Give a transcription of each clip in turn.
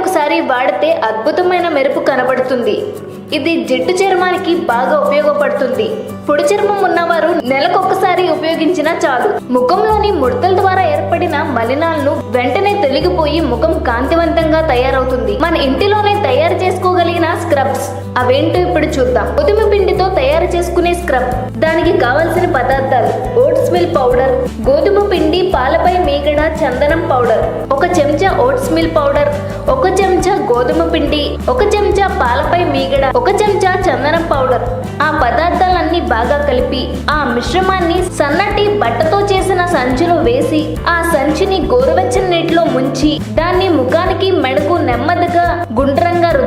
ఒకసారి వాడితే అద్భుతమైన మెరుపు కనబడుతుంది. ఇది జిడ్డు చర్మానికి బాగా ఉపయోగపడుతుంది. పొడి చర్మం ఉన్నవారు నెలకొకసారి ఉపయోగించినా చాలు. ముఖంలోని ముడతల ద్వారా ఏర్పడిన మలినాలను వెంటనే తొలగిపోయి ముఖం కాంతివంతంగా తయారవుతుంది. మన ఇంటిలోనే తయారు చేసుకోగలిగిన స్క్రబ్స్. అవేంటో ఇప్పుడు చూద్దాం. గోధుమ పిండితో తయారు చేసుకునే స్క్రబ్. దానికి కావలసిన పదార్థాలు ఓట్స్ మిల్ పౌడర్ గోధుమ పిండి పాలపై చందనం పౌడర్ ఒక చెంచా ఓట్స్ మిల్ పౌడర్ ఒక చెంచా గోధుమ పిండి ఒక చెంచా పాలపై మీగడ ఒక చెంచా చందనం పౌడర్. ఆ పదార్థాలన్నీ బాగా కలిపి ఆ మిశ్రమాన్ని సన్నటి బట్టతో చేసిన సంచిలో వేసి ఆ సంచిని గోరువెచ్చని నీటిలో ముంచి దాన్ని ముఖానికి మెడకు నెమ్మదిగా గుండె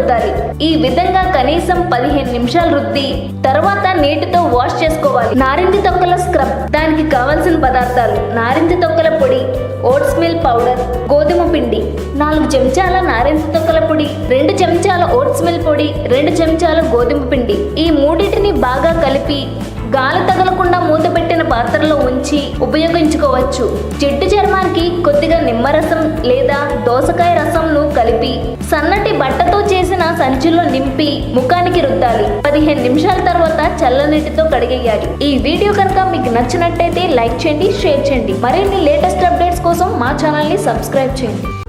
రుద్దాలి ఈ విధంగా కనీసం పదిహేను నిమిషాలు రుద్ది తర్వాత నీటితో వాష్ చేసుకోవాలి. నారింజ తొక్కల స్క్రబ్ దానికి కావలసిన పదార్థాలు నారింజ తొక్కల పొడి ఓట్స్ మిల్ పౌడర్ గోధుమ పిండి నాలుగు చెంచాల నారింజ తొక్కల పొడి రెండు చెంచాల ఓట్స్ మిల్ పొడి రెండు చెంచాల గోధుమ పిండి. ఈ మూడింటిని బాగా కలిపి గాలి తగలకుండా పాత్రలో ఉంచి ఉపయోగించుకోవచ్చు. జిడ్డు చర్మానికి కొద్దిగా నిమ్మరసం లేదా దోసకాయ రసంను కలిపి సన్నటి బట్టతో చేసిన సంచిలో నింపి ముఖానికి రుద్దాలి. పదిహేను నిమిషాల తర్వాత చల్లనీటితో కడిగేయాలి. ఈ వీడియో కనుక మీకు నచ్చినట్టయితే లైక్ చేయండి షేర్ చేయండి. మరిన్ని లేటెస్ట్ అప్డేట్స్ కోసం మా ఛానల్ని సబ్స్క్రైబ్ చేయండి.